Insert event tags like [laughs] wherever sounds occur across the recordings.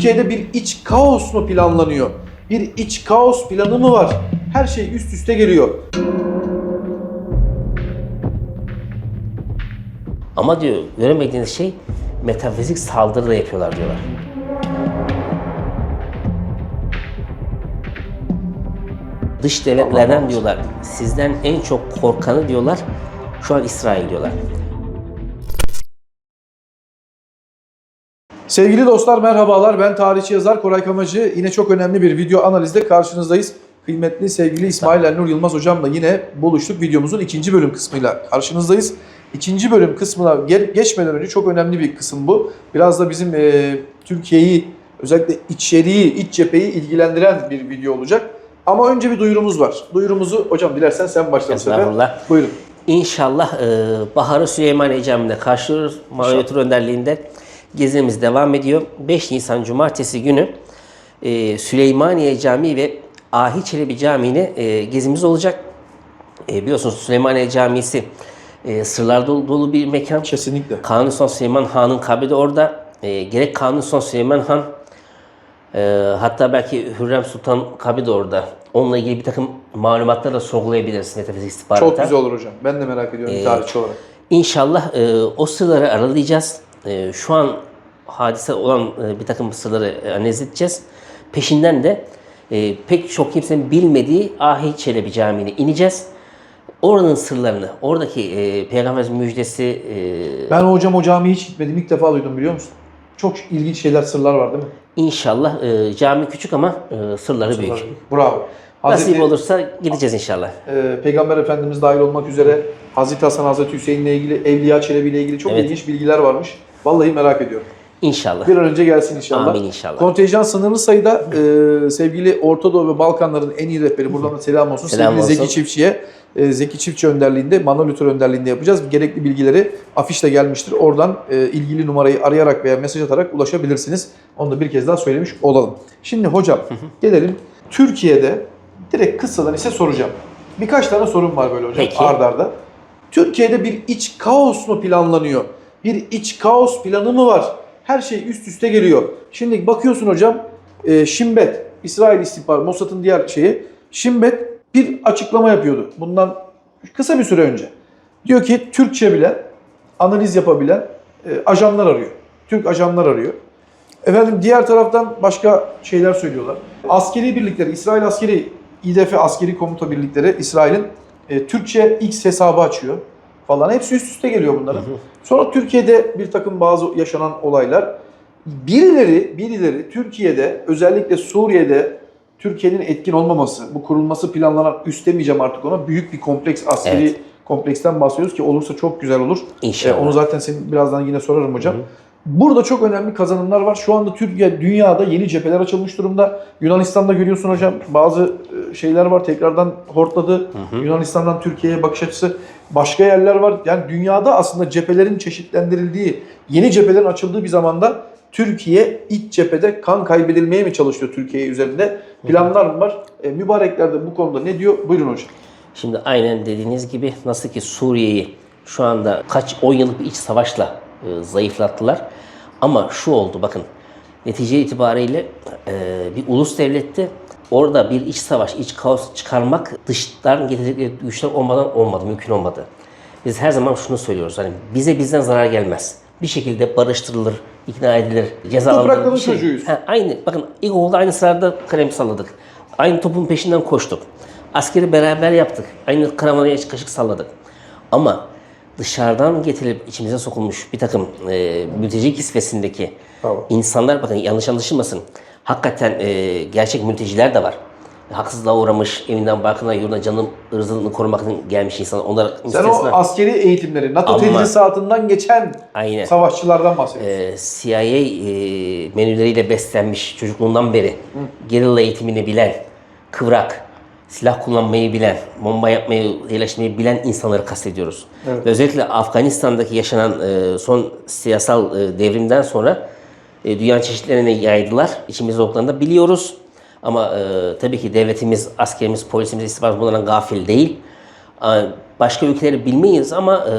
Türkiye'de bir iç kaos mu planlanıyor? Bir iç kaos planı mı var? Her şey üst üste geliyor. Ama diyor göremediğiniz şey metafizik saldırı da yapıyorlar diyorlar. Dış devletlerden diyorlar sizden en çok korkanı diyorlar şu an İsrail diyorlar. Sevgili dostlar merhabalar. Ben tarihçi yazar Koray Kamacı. Yine çok önemli bir video analizde karşınızdayız. Kıymetli sevgili İsmail Elnur Yılmaz hocamla yine buluştuk. Videomuzun ikinci bölüm kısmıyla karşınızdayız. İkinci bölüm kısmına ge- geçmeden önce çok önemli bir kısım bu. Biraz da bizim e, Türkiye'yi özellikle içeriği, iç cepheyi ilgilendiren bir video olacak. Ama önce bir duyurumuz var. Duyurumuzu hocam dilersen sen başla bu sefer. Estağfurullah. Buyurun. İnşallah e, Bahar'ı Süleymaniye Camii'nde karşılıyoruz. Tur önderliğinde gezimiz devam ediyor. 5 Nisan Cumartesi günü e, Süleymaniye Camii ve Ahi Çelebi Camii'ne e, gezimiz olacak. E, biliyorsunuz Süleymaniye Camisi e, sırlar dolu, dolu bir mekan. Kesinlikle. Kanuni Sultan Süleyman Han'ın kabri de orada. E, gerek Kanuni Sultan Süleyman Han e, hatta belki Hürrem Sultan kabri de orada. Onunla ilgili bir takım malumatları da sorgulayabiliriz metafizik istihbarata. Çok güzel olur hocam. Ben de merak ediyorum bir tarihçi olarak. İnşallah e, o sırları aralayacağız. E, şu an hadise olan e, bir takım sırları e, analiz edeceğiz. Peşinden de e, pek çok kimsenin bilmediği Ahi Çelebi Camii'ne ineceğiz. Oranın sırlarını, oradaki e, Peygamberimizin müjdesi, e, Ben hocam o camiye hiç gitmedim. İlk defa duydum biliyor musun? Çok ilginç şeyler, sırlar var değil mi? inşallah e, cami küçük ama e, sırları büyük. Bravo. Nasip Hazreti, olursa gideceğiz inşallah. e, Peygamber Efendimiz dahil olmak üzere Hazreti Hasan, Hazreti Hüseyin'le ilgili, Evliya Çelebi ile ilgili çok Evet. ilginç bilgiler varmış. Vallahi merak ediyorum. İnşallah. Bir an önce gelsin inşallah. Amin inşallah. Kontenjan sınırlı sayıda e, sevgili Orta Doğu ve Balkanların en iyi rehberi buradan da selam olsun. Selam sevgili olsun. Zeki Çiftçi'ye, e, Zeki Çiftçi önderliğinde, Manuel önderliğinde yapacağız. Gerekli bilgileri afişle gelmiştir. Oradan e, ilgili numarayı arayarak veya mesaj atarak ulaşabilirsiniz. Onu da bir kez daha söylemiş olalım. Şimdi hocam gelelim Türkiye'de direkt kısadan ise soracağım. Birkaç tane sorun var böyle hocam Peki. ard arda. Türkiye'de bir iç kaos mu planlanıyor? Bir iç kaos planı mı var? Her şey üst üste geliyor. Şimdi bakıyorsun hocam e, Şimbet, İsrail İstihbarat, Mossad'ın diğer şeyi. Şimbet bir açıklama yapıyordu bundan kısa bir süre önce. Diyor ki Türkçe bilen, analiz yapabilen e, ajanlar arıyor. Türk ajanlar arıyor. Efendim diğer taraftan başka şeyler söylüyorlar. Askeri birlikleri, İsrail askeri, İDF askeri komuta birlikleri İsrail'in e, Türkçe X hesabı açıyor falan. Hepsi üst üste geliyor bunların. Sonra Türkiye'de bir takım bazı yaşanan olaylar. Birileri, birileri Türkiye'de özellikle Suriye'de Türkiye'nin etkin olmaması, bu kurulması planlanan üstemeyeceğim artık ona büyük bir kompleks askeri Evet. kompleksten bahsediyoruz ki olursa çok güzel olur. İnşallah. E, onu zaten senin birazdan yine sorarım hocam. Burada çok önemli kazanımlar var. Şu anda Türkiye dünyada yeni cepheler açılmış durumda. Yunanistan'da görüyorsun hocam bazı e, şeyler var tekrardan hortladı. Yunanistan'dan Türkiye'ye bakış açısı. Başka yerler var. Yani dünyada aslında cephelerin çeşitlendirildiği, yeni cephelerin açıldığı bir zamanda Türkiye iç cephede kan kaybedilmeye mi çalışıyor Türkiye üzerinde? Planlar mı var? E, mübarekler de bu konuda ne diyor? Buyurun hocam. Şimdi aynen dediğiniz gibi nasıl ki Suriye'yi şu anda kaç 10 yıllık bir iç savaşla e, zayıflattılar. Ama şu oldu bakın netice itibariyle e, bir ulus devlette orada bir iç savaş, iç kaos çıkarmak dıştan getirdikleri güçler olmadan olmadı, mümkün olmadı. Biz her zaman şunu söylüyoruz hani bize bizden zarar gelmez. Bir şekilde barıştırılır, ikna edilir, cezalandırılır. Şey. çocuğuyuz. Ha, aynı. Bakın ilkokulda aynı sırada kalem salladık. Aynı topun peşinden koştuk. Askeri beraber yaptık. Aynı karavanaya kaşık salladık. Ama dışarıdan getirilip içimize sokulmuş bir takım e, mülteci kisvesindeki Tamam. insanlar bakın yanlış anlaşılmasın. Hakikaten e, gerçek mülteciler de var. Haksızlığa uğramış, evinden barkından yurduna canım ırzını korumak için gelmiş insanlar. Onlar Sen o müstesna. askeri eğitimleri, NATO Ama- tedrisatından geçen Aynen. savaşçılardan bahsediyorsun. e, CIA e, menüleriyle beslenmiş çocukluğundan beri gerilla eğitimini bilen, kıvrak, silah kullanmayı bilen, bomba yapmayı, iyileşmeyi bilen insanları kastediyoruz. Evet. Ve özellikle Afganistan'daki yaşanan e, son siyasal e, devrimden sonra e, dünyanın çeşitlerine yaydılar. İçimizde olduklarını biliyoruz. Ama e, tabii ki devletimiz, askerimiz, polisimiz, istihbaratımız bunlardan gafil değil. E, Başka ülkeleri bilmeyiz ama e,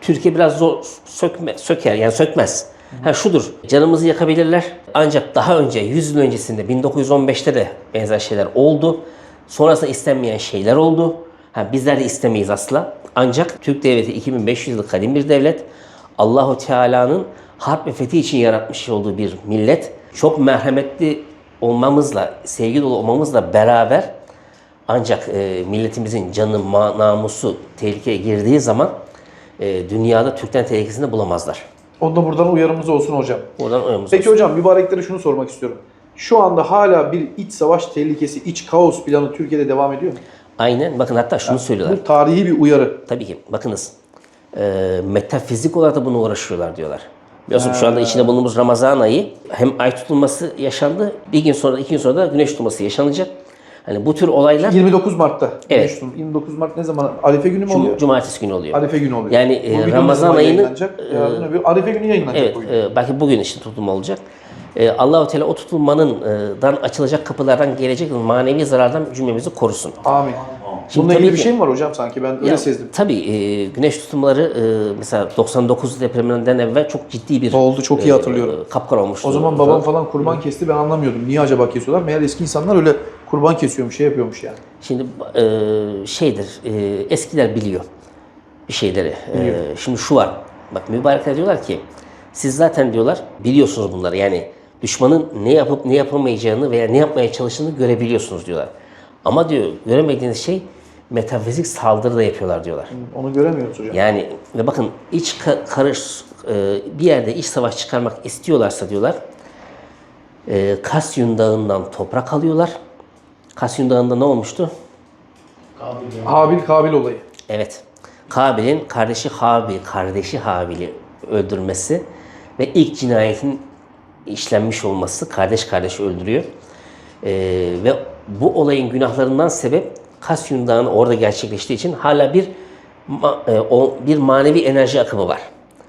Türkiye biraz zor sökme, söker yani sökmez. Ha şudur, canımızı yakabilirler. Ancak daha önce, 100 yıl öncesinde, 1915'te de benzer şeyler oldu. Sonrasında istenmeyen şeyler oldu. Ha, bizler de istemeyiz asla. Ancak Türk Devleti 2500 yıllık kadim bir devlet. Allahu Teala'nın harp ve fethi için yaratmış olduğu bir millet. Çok merhametli olmamızla, sevgi dolu olmamızla beraber ancak e, milletimizin canı, namusu tehlikeye girdiği zaman e, dünyada Türk'ten tehlikesini bulamazlar. Onu da buradan uyarımız olsun hocam. Oradan oyumuz Peki olsun. hocam mübareklere şunu sormak istiyorum. Şu anda hala bir iç savaş tehlikesi, iç kaos planı Türkiye'de devam ediyor mu? Aynen. Bakın hatta şunu söylüyorlar. Bu tarihi bir uyarı. Tabii ki. Bakınız. E, metafizik olarak da bunu uğraşıyorlar diyorlar. Biliyorsun şu anda içinde bulunduğumuz Ramazan ayı hem ay tutulması yaşandı. Bir gün sonra, iki gün sonra da güneş tutulması yaşanacak. Hani bu tür olaylar 29 Mart'ta. Evet. Tutulması. 29 Mart ne zaman? Arife günü mü oluyor? cumartesi günü oluyor. Arife günü oluyor. Yani, e, Ramazan zaman ayını- yayınlanacak? Yarın öbür Arife günü yayınlanacak Evet, bu video. e, belki bugün işte tutulma olacak. E, Allahu Teala o tutulmanın e, dan açılacak kapılardan gelecek manevi zarardan cümlemizi korusun. Amin. Şimdi Bununla ilgili bir şey mi var hocam sanki? Ben öyle Ya, sezdim. Tabii e, güneş tutulmaları e, mesela 99 depreminden evvel çok ciddi bir Oldu, çok iyi hatırlıyorum. E, kapkara olmuştu. O zaman babam falan kurban kesti ben anlamıyordum. Niye acaba kesiyorlar? Meğer eski insanlar öyle kurban kesiyormuş, şey yapıyormuş yani. Şimdi e, şeydir, e, eskiler biliyor bir şeyleri. E, şimdi şu var, bak mübarekler diyorlar ki, siz zaten diyorlar biliyorsunuz bunları. Yani düşmanın ne yapıp ne yapamayacağını veya ne yapmaya çalıştığını görebiliyorsunuz diyorlar. Ama diyor göremediğiniz şey metafizik saldırı da yapıyorlar diyorlar. Onu göremiyoruz hocam. Yani ve bakın iç ka- karış e, bir yerde iç savaş çıkarmak istiyorlarsa diyorlar e, Kasyun Dağı'ndan toprak alıyorlar. Kasyun Dağı'nda ne olmuştu? Habil Kabil olayı. Evet. Kabil'in kardeşi Habil, kardeşi Habil'i öldürmesi ve ilk cinayetin işlenmiş olması, kardeş kardeşi öldürüyor. Ee, ve bu olayın günahlarından sebep Kasyun Dağı'nın orada gerçekleştiği için hala bir e, o, bir manevi enerji akımı var.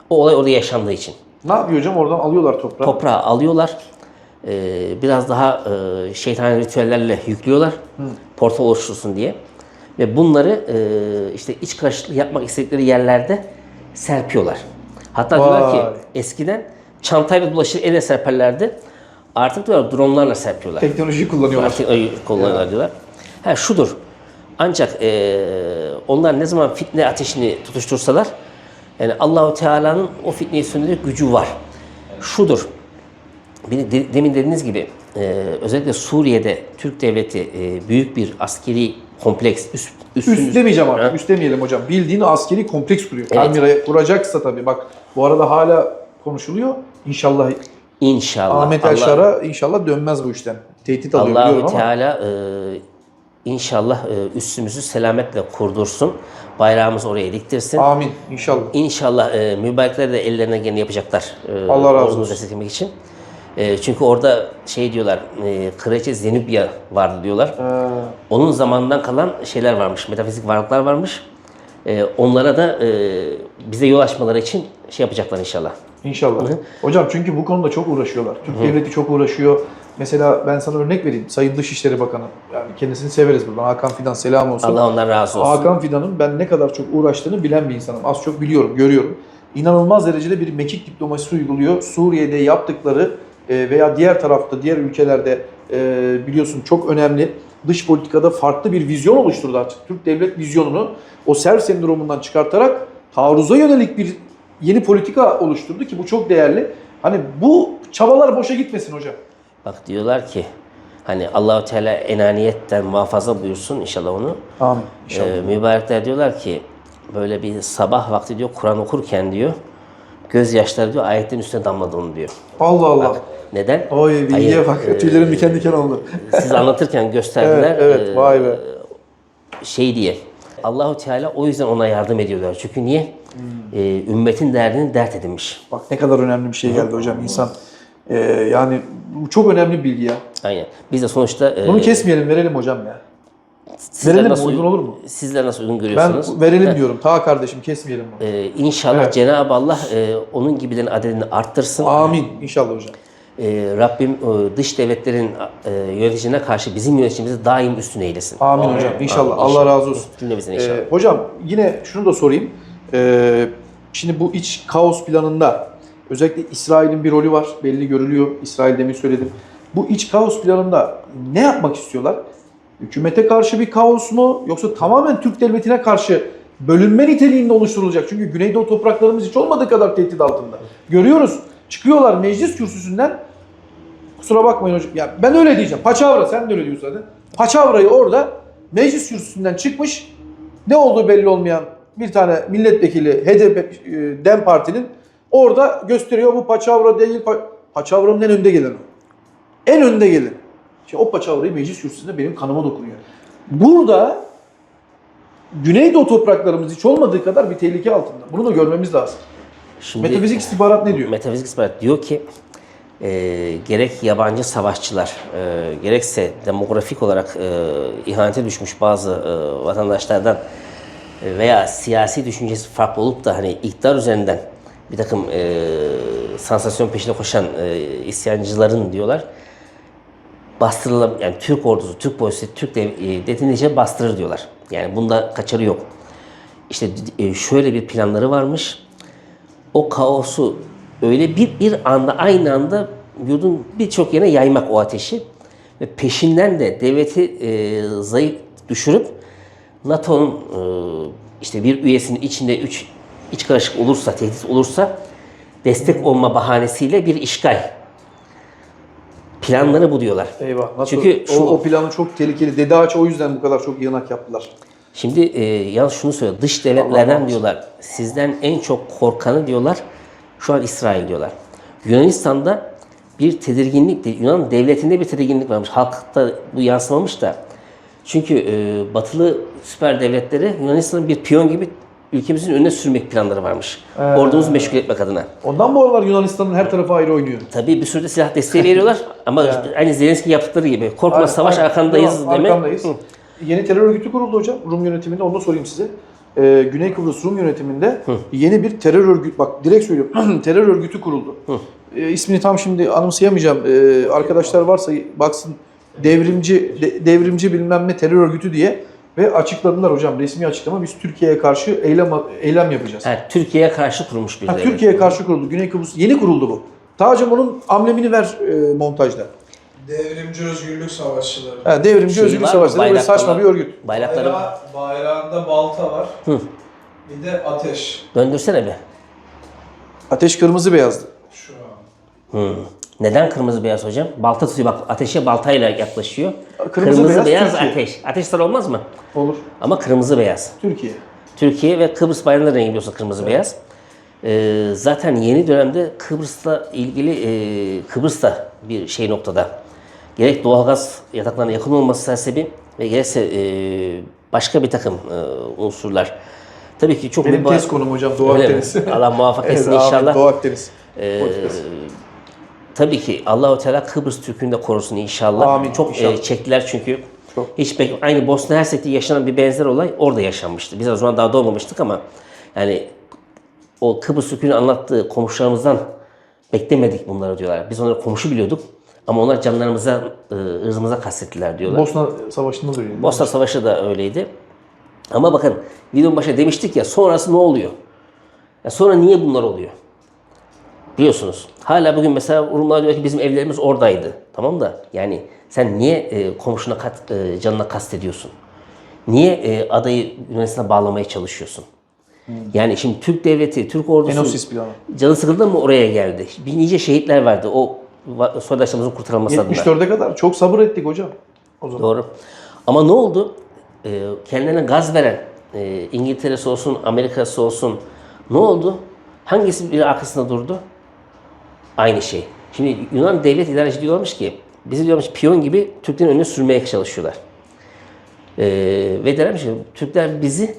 O olay orada yaşandığı için. Ne yapıyor hocam? Oradan alıyorlar toprağı. Toprağı alıyorlar. Ee, biraz daha e, şeytani ritüellerle yüklüyorlar. Portal oluştursun diye. Ve bunları e, işte iç karışıklık yapmak istedikleri yerlerde serpiyorlar. Hatta diyorlar Vay. ki eskiden çantayla dolaşır ele serperlerdi. Artık diyorlar dronlarla serpiyorlar. Teknolojiyi kullanıyorlar. Öyle kullanıyorlar diyorlar. Ha şudur. Ancak eee, onlar ne zaman fitne ateşini tutuştursalar yani Allahu Teala'nın o fitneyi söndürecek gücü var. Şudur. Bir demin dediğiniz gibi eee, özellikle Suriye'de Türk devleti eee, büyük bir askeri kompleks üst, üstün- Üst demeyeceğim artık. Ha? Üst demeyelim hocam. Bildiğin askeri kompleks kuruyor. Evet. Palmira'ya kuracaksa tabii. Bak bu arada hala konuşuluyor. İnşallah İnşallah. Ahmet Allah- Elşar'a inşallah dönmez bu işten. Tehdit alıyor biliyorum Allahu ama. Teala e, inşallah e, üstümüzü selametle kurdursun. Bayrağımızı oraya diktirsin. Amin. İnşallah. İnşallah e, mübarekler de ellerine geleni yapacaklar. E, Allah razı olsun. için. E, çünkü orada şey diyorlar, e, Kraliçe Zenubya vardı diyorlar. Ee, Onun zamanından kalan şeyler varmış, metafizik varlıklar varmış. E, onlara da e, bize yol açmaları için şey yapacaklar inşallah. İnşallah. Hocam çünkü bu konuda çok uğraşıyorlar. Türk devleti çok uğraşıyor. Mesela ben sana örnek vereyim. Sayın Dışişleri Bakanı. Yani kendisini severiz buradan. Hakan Fidan selam olsun. Allah ondan razı olsun. Hakan Fidan'ın ben ne kadar çok uğraştığını bilen bir insanım. Az çok biliyorum, görüyorum. İnanılmaz derecede bir mekik diplomasisi uyguluyor. Suriye'de yaptıkları veya diğer tarafta, diğer ülkelerde e, biliyorsun çok önemli dış politikada farklı bir vizyon oluşturdu artık. Türk devlet vizyonunu o ser sendromundan çıkartarak taarruza yönelik bir yeni politika oluşturdu ki bu çok değerli. Hani bu çabalar boşa gitmesin hocam. Bak diyorlar ki hani Allahu Teala enaniyetten muhafaza buyursun inşallah onu. Amin. İnşallah. Ee, mübarekler diyorlar ki böyle bir sabah vakti diyor Kur'an okurken diyor gözyaşları diyor ayetlerin üstüne damladı onu diyor. Allah Allah. Neden? Oy bilgiye Hayır, bak. e, Tüylerim diken diken oldu. Siz anlatırken [laughs] gösterdiler. Evet, evet, e, vay be. Şey diye. Allahu Teala o yüzden ona yardım ediyorlar. Çünkü niye? Hmm. Ee, ümmetin derdini dert edinmiş. Bak ne kadar önemli bir şey geldi hocam. İnsan e, yani bu çok önemli bir bilgi ya. Aynen. Biz de sonuçta e, Bunu kesmeyelim, verelim hocam ya. sizler verelim, nasıl uygun olur mu? Sizler nasıl uygun Ben görüyorsunuz? verelim diyorum. Ta kardeşim kesmeyelim bunu. Ee, inşallah Evet. Cenab-ı Allah e, onun gibilerin adedini arttırsın. Amin. İnşallah hocam. Ee, Rabbim e, dış devletlerin e, yöneticine karşı bizim yöneticimizi daim üstün eylesin. Amin hocam. İnşallah. Amin. Allah razı olsun. Cümlemizden inşallah. Ee, hocam yine şunu da sorayım. Ee, şimdi bu iç kaos planında Özellikle İsrail'in bir rolü var. Belli görülüyor. İsrail demin söyledim. Bu iç kaos planında ne yapmak istiyorlar? Hükümete karşı bir kaos mu yoksa tamamen Türk devletine karşı bölünme niteliğinde oluşturulacak? Çünkü Güneydoğu topraklarımız hiç olmadığı kadar tehdit altında. Görüyoruz. Çıkıyorlar meclis kürsüsünden kusura bakmayın hocam. Ya ben öyle diyeceğim. Paçavra sen de öyle diyorsun zaten. Paçavra'yı orada meclis kürsüsünden çıkmış ne olduğu belli olmayan bir tane milletvekili HDP e, DEM Parti'nin orada gösteriyor bu paçavra değil. Pa- paçavranın en önde gelen o. En önde gelen. Şimdi o paçavrayı meclis kürsüsünde benim kanıma dokunuyor. Burada Güneydoğu topraklarımız hiç olmadığı kadar bir tehlike altında. Bunu da görmemiz lazım. Şimdi Metafizik istihbarat ne diyor? Metafizik istihbarat diyor ki e, gerek yabancı savaşçılar e, gerekse demografik olarak e, ihanete düşmüş bazı e, vatandaşlardan e, veya siyasi düşüncesi farklı olup da hani iktidar üzerinden bir takım e, sansasyon peşine koşan e, isyancıların diyorlar bastırılan yani Türk ordusu, Türk polisi, Türk dev, e, bastırır diyorlar. Yani bunda kaçarı yok. İşte e, şöyle bir planları varmış. O kaosu öyle bir bir anda aynı anda yurdun birçok yerine yaymak o ateşi ve peşinden de devleti e, zayıf düşürüp NATO'nun e, işte bir üyesinin içinde üç iç karışık olursa, tehdit olursa destek olma bahanesiyle bir işgal. Planları bu diyorlar. Eyvah. Nasıl? Çünkü şu- o, o planı çok tehlikeli. Dede Ağaç o yüzden bu kadar çok yanak yaptılar. Şimdi e, yalnız şunu söylüyor. Dış devletlerden diyorlar. Sizden en çok korkanı diyorlar. Şu an İsrail diyorlar. Yunanistan'da bir tedirginlik, Yunan devletinde bir tedirginlik varmış. Halkta bu yansımamış da. Çünkü e, batılı süper devletleri Yunanistan'ın bir piyon gibi ülkemizin önüne sürmek planları varmış. Ordumuzu meşgul etmek adına. Ondan bu aralar Yunanistan'ın her tarafı ayrı oynuyor. Tabii bir sürü de silah desteği veriyorlar [laughs] ama aynı Zelenski yaptıkları gibi. Korkma savaş Aynen. arkandayız demek. Arkandayız. Yeni terör örgütü kuruldu hocam. Rum yönetiminde. Onu da sorayım size. Ee, Güney Kıbrıs Rum yönetiminde yeni bir terör örgütü, bak direkt söylüyorum, [clears throat] terör örgütü kuruldu. Ee, ismini tam şimdi anımsayamayacağım. Ee, arkadaşlar varsa baksın devrimci de- devrimci bilmem ne terör örgütü diye ve açıkladılar hocam resmi açıklama biz Türkiye'ye karşı eylem eylem yapacağız. Ha, Türkiye'ye karşı kurulmuş bir Ha. Türkiye'ye karşı kuruldu. Güney Kıbrıs yeni kuruldu bu. Tacım onun amblemini ver e, montajda. Devrimci Özgürlük Savaşçıları. Ha, devrimci Şeyi Özgürlük var mı? Savaşları böyle saçma bir örgüt. Bayrakları Bayrağı, bayrağında balta var. Bir de ateş. döndürsene bir. Ateş kırmızı beyazdı. Şu an. Neden kırmızı beyaz hocam? Balta tutuyor bak ateşe baltayla yaklaşıyor. Kırmızı Kırmızı, beyaz beyaz, Türkiye. ateş. Ateş sarı olmaz mı? Olur. Ama kırmızı beyaz. Türkiye. Türkiye ve Kıbrıs bayrağının rengi biliyorsun kırmızı beyaz. Ee, zaten yeni dönemde Kıbrıs'la ilgili e, Kıbrıs'ta bir şey noktada gerek doğalgaz yataklarına yakın olması sebebi ve gerekse e, başka bir takım e, unsurlar. Tabii ki çok Benim test konum hocam Doğu? Akdeniz. [laughs] Allah muvaffak etsin Evet, inşallah. Doğu Akdeniz. Ee, tabii ki Allahu Teala Kıbrıs Türk'ünü de korusun inşallah. Amin, Çok inşallah. e, çektiler çünkü. Çok. Hiç bek- aynı Bosna Hersek'te yaşanan bir benzer olay orada yaşanmıştı. Biz o zaman daha doğmamıştık ama yani o Kıbrıs Türk'ünü anlattığı komşularımızdan beklemedik bunları diyorlar. Biz onları komşu biliyorduk ama onlar canlarımıza, e, ırzımıza kastettiler diyorlar. Bosna Savaşı'nda da öyle. Bosna Savaşı da öyleydi. Ama bakın videonun başında demiştik ya sonrası ne oluyor? Ya sonra niye bunlar oluyor? Biliyorsunuz. Hala bugün mesela Rumlar diyor ki bizim evlerimiz oradaydı. Tamam da yani sen niye e, komşuna kat, e, canına kastediyorsun? Niye e, adayı Yunanistan'a bağlamaya çalışıyorsun? Yani şimdi Türk devleti, Türk ordusu canı sıkıldı mı oraya geldi. Bir nice şehitler vardı o soydaşlarımızın kurtarılması adına. 74'e kadar çok sabır ettik hocam. O zaman. Doğru. Ama ne oldu? Ee, kendilerine gaz veren e, İngiltere'si olsun, Amerika'sı olsun ne oldu? Hangisi bir arkasında durdu? Aynı şey. Şimdi Yunan devlet idareci diyorlarmış ki bizi diyormuş piyon gibi Türklerin önüne sürmeye çalışıyorlar. Ee, ve dermiş ki Türkler bizi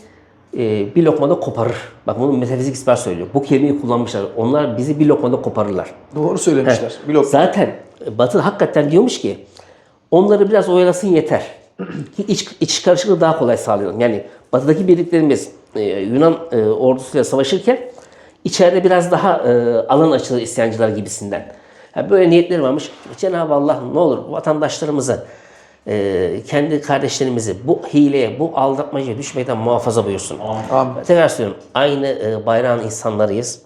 e, bir lokmada koparır. Bak bunu metafizik ispat söylüyor. Bu kelimeyi kullanmışlar. Onlar bizi bir lokmada koparırlar. Doğru söylemişler. Blok. Zaten Batı hakikaten diyormuş ki onları biraz oyalasın yeter. [clears throat] Ki iç, iç karışıklığı daha kolay sağlayalım. Yani batıdaki birliklerimiz e, Yunan e, ordusuyla savaşırken içeride biraz daha e, alan açılır isyancılar gibisinden. Yani böyle niyetleri varmış. Cenab-ı Allah ne olur vatandaşlarımızı e, kendi kardeşlerimizi bu hileye, bu aldatmacaya düşmekten muhafaza buyursun. Amin. Tekrar söylüyorum. Aynı e, bayrağın insanlarıyız.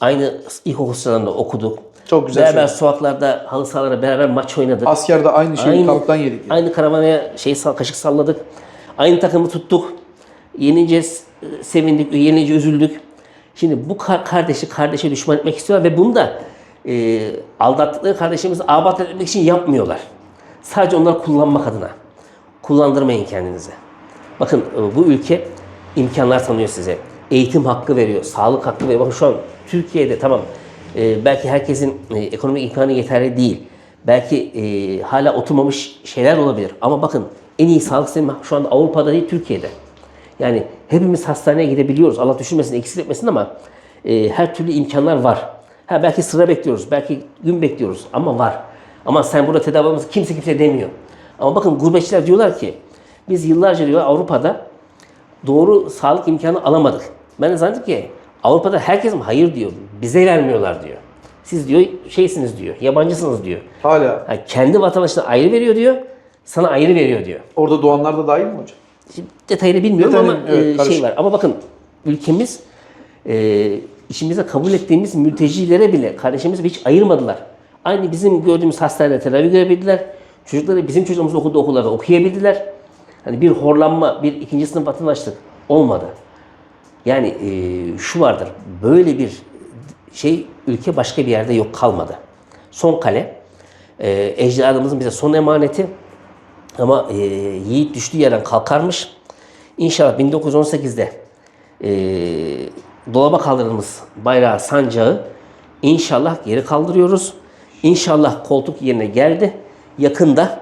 Aynı ilkokul sıralarında okuduk. Çok güzel Beraber söyledin. sokaklarda halı sahalara beraber maç oynadık. Askerde aynı şeyi kaptan yedik. yani. Aynı karavana şey kaşık salladık. Aynı takımı tuttuk. Yenince sevindik, yenince üzüldük. Şimdi bu kar- kardeşi kardeşe düşman etmek istiyorlar ve bunu da e, aldattıkları kardeşimizi abat etmek için yapmıyorlar. Sadece onları kullanmak adına. Kullandırmayın kendinizi. Bakın e, bu ülke imkanlar tanıyor size. Eğitim hakkı veriyor, sağlık hakkı veriyor. Bakın şu an Türkiye'de tamam e, belki herkesin e, ekonomik imkanı yeterli değil. Belki hala oturmamış şeyler olabilir. Ama bakın en iyi sağlık sistemi şu anda Avrupa'da değil Türkiye'de. Yani hepimiz hastaneye gidebiliyoruz. Allah düşürmesin, eksik etmesin ama her türlü imkanlar var. Ha belki sıra bekliyoruz, belki gün bekliyoruz ama var. Ama sen burada tedavi olmasın kimse kimse demiyor. Ama bakın gurbetçiler diyorlar ki biz yıllarca diyor Avrupa'da doğru sağlık imkanı alamadık. Ben de zannettim ki Avrupa'da herkes mi? Hayır diyor. Bize vermiyorlar diyor. Siz diyor şeysiniz diyor. Yabancısınız diyor. Hala. Yani kendi vatandaşına ayrı veriyor diyor. Sana ayrı veriyor diyor. Orada doğanlar da dahil mi hocam? Şimdi detayını bilmiyorum Detayını, ama evet, e, karışık. şey var. Ama bakın ülkemiz e, içimize kabul ettiğimiz mültecilere bile kardeşimiz hiç ayırmadılar. Aynı bizim gördüğümüz hastanede tedavi görebildiler. Çocukları bizim çocuğumuz okuduğu okullarda okuyabildiler. Hani bir horlanma, bir ikinci sınıf vatandaşlık olmadı. Yani e, şu vardır, böyle bir şey ülke başka bir yerde yok kalmadı. Son kale, e, ecdadımızın bize son emaneti ama e, yiğit düştüğü yerden kalkarmış. İnşallah 1918'de e, dolaba kaldırdığımız bayrağı, sancağı inşallah geri kaldırıyoruz. İnşallah koltuk yerine geldi. Yakında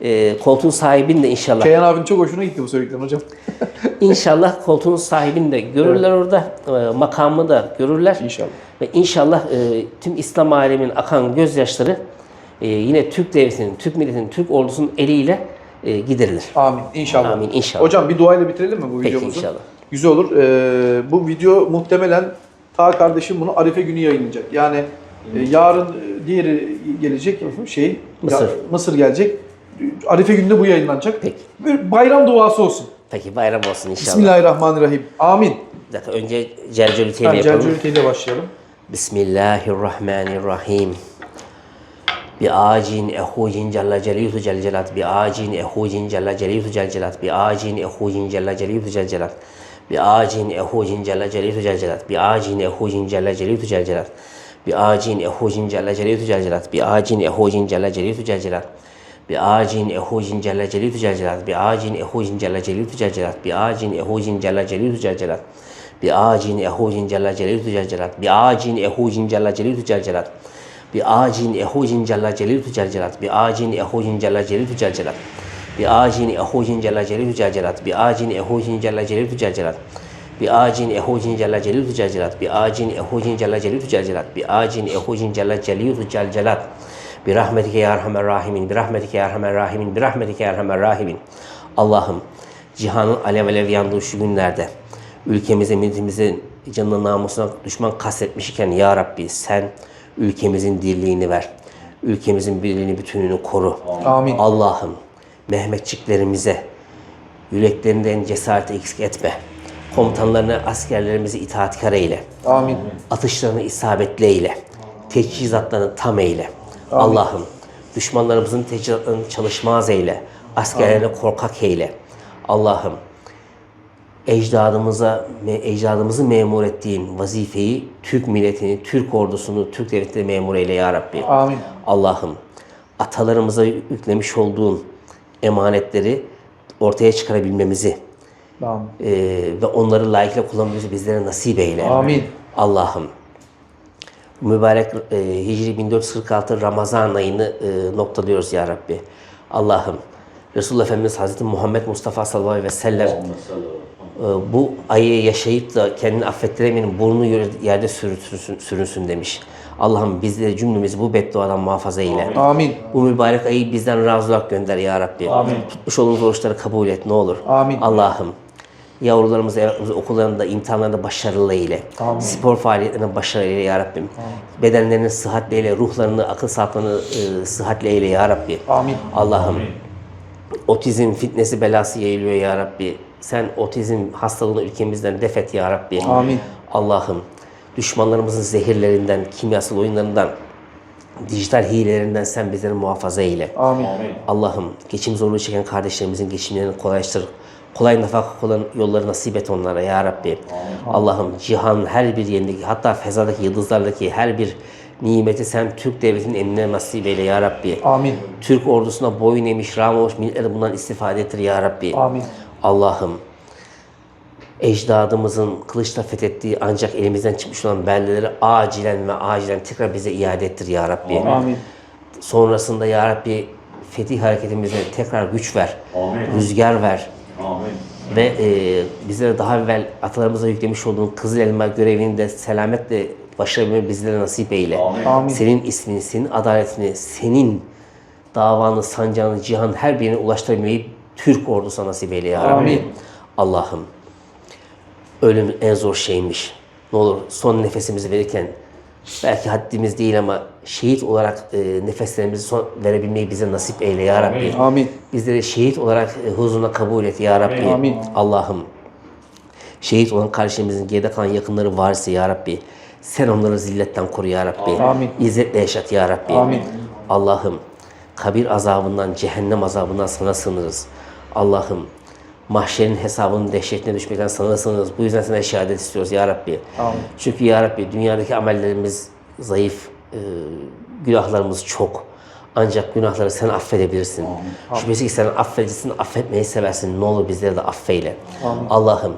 e, koltuğun sahibini de inşallah Keyhan abinin çok hoşuna gitti bu söylediklerin hocam. [laughs] [laughs] İnşallah koltuğun sahibini de görürler orada, e, makamı da görürler. İnşallah. Ve inşallah e, tüm İslam aleminin akan gözyaşları e, yine Türk devletinin, Türk milletinin, Türk ordusunun eliyle e, giderilir. Amin. İnşallah. Amin, inşallah. Hocam bir duayla bitirelim mi bu Peki, videomuzu? inşallah. Güzel olur. Ee, bu video muhtemelen ta kardeşim bunu Arife günü yayınlayacak. Yani e, yarın e, diğeri gelecek şey Mısır. ya- Mısır gelecek. Arife gününde bu yayınlanacak. Peki. Bir bayram duası olsun. Peki bayram olsun inşallah. Bismillahirrahmanirrahim. Amin. Dakika önce Cercül ile Ben yapalım. Celcülite ile başlayalım. Bismillahirrahmanirrahim. Bi acin ehucin cella celiyutu cel celat. Bi acin ehucin cella celiyutu cel celat. Bi acin ehucin cella celiyutu cel celat. Bi acin ehucin cella celiyutu cel celat. Bi acin ehucin cella celiyutu cel celat. Bi acin ehucin cella celiyutu cel celat. Bi acin ehucin cella celiyutu cel celat. Bi acin ehucin cella celiyutu cel celat. Bi acin ehucin cella celiyutu cel celat. Bi acin ehucin cella celiyutu cel celat. Bi acin ehucin cella celilutu cel celat. Bi acin ehucin cella celilutu cel celat. Bi acin ehucin cella celilutu cel celat. Bi acin ehucin cella celilutu cel Bi. Bi acin ehucin cella celilutu cel celat. Bi. Bi acin ehucin cella celilutu cel celat. Bi acin ehucin cella celilutu cel celat. Bi rahmetike ya erhamer rahimin. Bi rahmetike ya erhamer rahimin. Bi rahmetike ya erhamer rahimin. Allah'ım cihanın alev alev yandığı şu günlerde ülkemize, milletimizin canına namusuna düşman kastetmiş iken Ya Rabbi sen ülkemizin dirliğini ver. Ülkemizin birliğini, bütünlüğünü koru. Amin. Allah'ım Mehmetçiklerimize yüreklerinden cesareti eksik etme. Komutanlarına, askerlerimizi itaatkar eyle. Amin. Atışlarını isabetli eyle. Teçhizatlarını tam eyle. Allah'ım düşmanlarımızın teçhizatlarını çalışmaz eyle. Askerlerini korkak eyle. Allah'ım ecdadımıza, ecdadımızı memur ettiğin vazifeyi Türk milletini, Türk ordusunu, Türk devletini memur eyle ya Rabbi. Amin. Allah'ım atalarımıza yüklemiş olduğun emanetleri ortaya çıkarabilmemizi Amin. e, ve onları layıkıyla kullanmamızı bizlere nasip eyle. Amin. Allah'ım mübarek e, Hicri 1446 Ramazan ayını e, noktalıyoruz ya Rabbi. Allah'ım Resulullah Efendimiz Hazreti Muhammed Mustafa sallallahu aleyhi ve sellem e, bu ayı yaşayıp da kendini affettiremeyenin burnu yerde sürünsün, sürünsün demiş. Allah'ım bizleri cümlemizi bu bedduadan muhafaza eyle. Amin. Bu mübarek ayı bizden razı olarak gönder ya Rabbi. Tutmuş olduğumuz oruçları kabul et ne olur. Amin. Allah'ım yavrularımızı, evlatlarımızı okullarında, imtihanlarında başarılı eyle. Spor faaliyetlerinde başarılı eyle ya Rabbim. Bedenlerinin sıhhatli eyle, ruhlarını, akıl sağlıklarını e, sıhhatli eyle ya Rabbi. Amin. Allah'ım otizm fitnesi belası yayılıyor ya Rabbi. Sen otizm hastalığını ülkemizden defet ya Rabbi. Amin. Allah'ım düşmanlarımızın zehirlerinden, kimyasal oyunlarından, dijital hilelerinden sen bizleri muhafaza eyle. Amin. Allah'ım geçim zorluğu çeken kardeşlerimizin geçimlerini kolaylaştır. Kolay nafaka olan yolları nasip et onlara ya Rabbi. Allah'ım cihanın her bir yerindeki hatta fezadaki yıldızlardaki her bir nimeti sen Türk devletinin emrine nasip eyle ya Rabbi. Amin. Türk ordusuna boyun eğmiş, rağm olmuş milletleri bundan istifade ettir ya Rabbi. Amin. Allah'ım ecdadımızın kılıçla fethettiği ancak elimizden çıkmış olan beldeleri acilen ve acilen tekrar bize iade ettir ya Rabbi. Amin. Sonrasında ya Rabbi fetih hareketimize tekrar güç ver, rüzgar ver ve e, bizlere daha evvel atalarımıza yüklemiş olduğun Kızıl Elma görevini de selametle başarabilmeyi bizlere nasip eyle. Amin. Senin ismini, senin adaletini, senin davanı, sancağını, cihan her birine ulaştırabilmeyi Türk ordusuna nasip eyle ya Rabbi. Amin. Allah'ım ölüm en zor şeymiş. Ne olur son nefesimizi verirken belki haddimiz değil ama şehit olarak e, nefeslerimizi son verebilmeyi bize nasip eyle ya Rabbi. Amin. Bizleri şehit olarak e, huzuruna kabul et ya Rabbi. Amin. Allah'ım şehit olan kardeşlerimizin geride kalan yakınları varsa ya Rabbi sen onları zilletten koru ya Rabbi. Amin. İzzetle yaşat ya Rabbi. Amin. Allah'ım kabir azabından, cehennem azabından sana sığınırız. Allah'ım mahşerin hesabının dehşetine düşmekten sana sığınırız. Bu yüzden sana şehadet istiyoruz ya Rabbi. Amin. Çünkü ya Rabbi dünyadaki amellerimiz zayıf, e, günahlarımız çok. Ancak günahları sen affedebilirsin. Şüphesiz ki sen affedicisin, affetmeyi seversin. Ne olur bizleri de affeyle. Allah'ım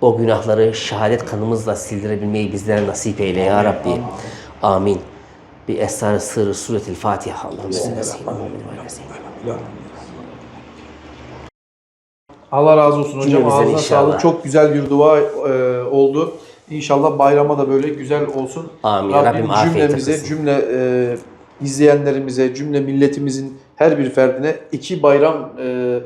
o günahları şehadet kanımızla sildirebilmeyi bizlere nasip eyle ya Rabbi. Amin. Bir esrar sırrı suretil Fatiha. Allah'ım sen Allah razı olsun hocam. Cümlemizden Ağzına inşallah. sağlık. Çok güzel bir dua e, oldu. İnşallah bayrama da böyle güzel olsun. Amin. Rabbim, Rabbim cümlemize, cümle e, izleyenlerimize, cümle milletimizin her bir ferdine iki bayram e,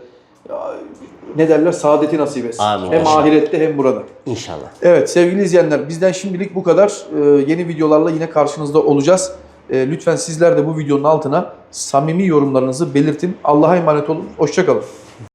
ne derler saadeti nasip etsin. Amin. Hem İnşallah. ahirette hem burada. İnşallah. Evet sevgili izleyenler bizden şimdilik bu kadar. Ee, yeni videolarla yine karşınızda olacağız. Ee, lütfen sizler de bu videonun altına samimi yorumlarınızı belirtin. Allah'a emanet olun. Hoşçakalın.